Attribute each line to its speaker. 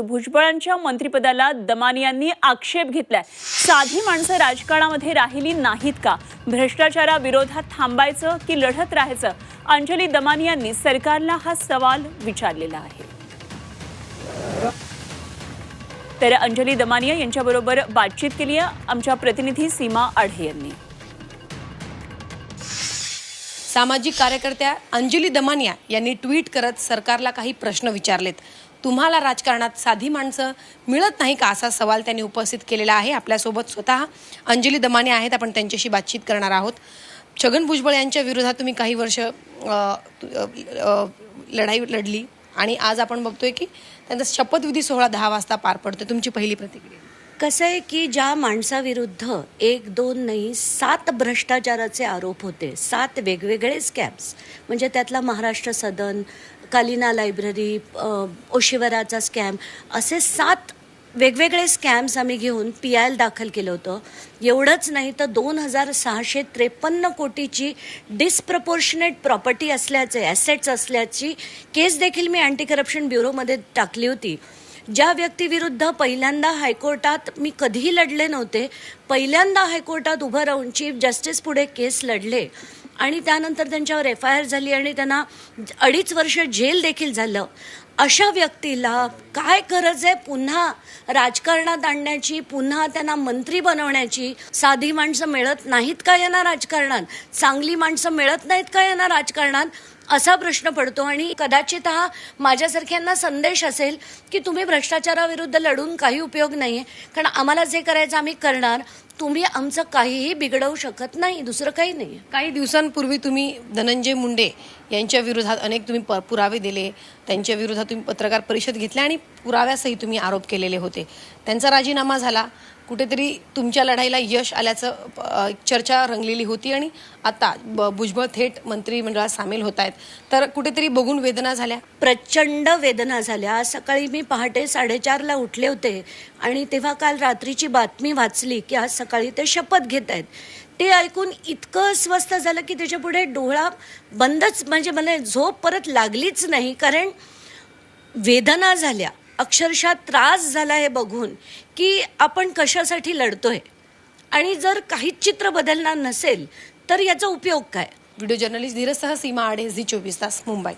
Speaker 1: भुजबळांच्या मंत्रिपदाला दमानी यांनी आक्षेप घेतलाय. साधी माणसं राजकारणामध्ये राहिली नाहीत का? भ्रष्टाचाराविरोधात थांबायचं की लढत राहायचं? अंजली दमानी यांनी सरकारला हा सवाल विचारलेला आहे. तर अंजली दमानिया यांच्याबरोबर बातचीत केली आहे आमच्या प्रतिनिधी सीमा आढे यांनी.
Speaker 2: सामाजिक कार्यकर्त्या अंजली दमानिया यांनी ट्विट करत सरकारला काही प्रश्न विचारलेत. तुम्हाला राजकारणात साधी माणसं मिळत नाही का? असा सवाल त्यांनी उपस्थित केलेला आहे. आपल्यासोबत स्वतः अंजली दमाने आहेत. आपण त्यांच्याशी बातचीत करणार आहोत. छगन भुजबळ यांच्या विरोधात तुम्ही काही वर्ष लढाई लढली आणि आज आपण बघतोय की त्यांचा शपथविधी सोहळा दहा वाजता पार पडतो तुमची पहिली प्रतिक्रिया?
Speaker 3: कसं आहे की ज्या माणसाविरुद्ध एक दोन नाही सात भ्रष्टाचाराचे आरोप होते सात वेगवेगळे स्कॅम्स म्हणजे त्यातला महाराष्ट्र सदन कालिना लायब्ररी ओशिवराचा स्कॅम असे सात वेगवेगळे स्कॅम्स आम्ही घेऊन पी आय एल दाखल केलं होतं. एवढंच नाही तर दोन हजार सहाशे त्रेपन्न कोटीची डिस्प्रपोर्शनेट प्रॉपर्टी असल्याचे ॲसेट्स असल्याची केस देखील मी अँटी करप्शन ब्युरोमध्ये टाकली होती. ज्या व्यक्तीविरुद्ध पहिल्यांदा हायकोर्टात मी कधीही लढले नव्हते पहिल्यांदा हायकोर्टात उभं राहून चीफ जस्टिस पुढे केस लढले. आणि त्यानंतर त्यांच्यावर एफ आय आर झाली आणि त्यांना अडीच वर्ष जेल देखील झालं. अशा व्यक्तीला काय गरज आहे पुन्हा राजकारणात आणण्याची पुन्हा त्यांना मंत्री बनवण्याची? साधी माणसं मिळत नाहीत का यांना राजकारणात? चांगली माणसं मिळत नाहीत का यांना राजकारणात? असा प्रश्न पडतो आणि कदाचित हा माझ्यासारख्यांना संदेश असेल की तुम्ही भ्रष्टाचाराविरुद्ध लढून काही उपयोग नाही आहे कारण आम्हाला जे करायचं आम्ही करणार तुम्ही आमचं काहीही बिघडवू शकत नाही दुसरं काही नाही
Speaker 2: काही दिवसांपूर्वी तुम्ही धनंजय मुंडे यांच्या विरोधात अनेक तुम्ही प- पुरावे दिले त्यांच्या विरोधात तुम्ही पत्रकार परिषद घेतल्या आणि पुराव्यासही तुम्ही आरोप केलेले होते. त्यांचा राजीनामा झाला. कुठेतरी तुमच्या लढाईला यश आल्याचं चर्चा रंगलेली होती आणि आता ब- भुजबळ थेट मंत्रिमंडळात सामील होत आहेत तर कुठेतरी बघून वेदना झाल्या?
Speaker 3: प्रचंड वेदना झाल्या. आज सकाळी मी पहाटे साडेचारला उठले होते आणि तेव्हा काल रात्रीची बातमी वाचली की आज सकाळी ते शपथ घेत आहेत ते ऐकून इतकं अस्वस्थ झालं की त्याच्या पुढे डोळा बंदच म्हणजे मला झोप परत लागलीच नाही. कारण वेदना झाल्या अक्षरशः त्रास झाला हे बघून की आपण कशासाठी लढतोय. आणि जर काहीच चित्र बदलणार नसेल तर याचा उपयोग काय?
Speaker 2: व्हिडिओ जर्नलिस्ट धीरसह सीमा आडे झी चोवीस तास मुंबई.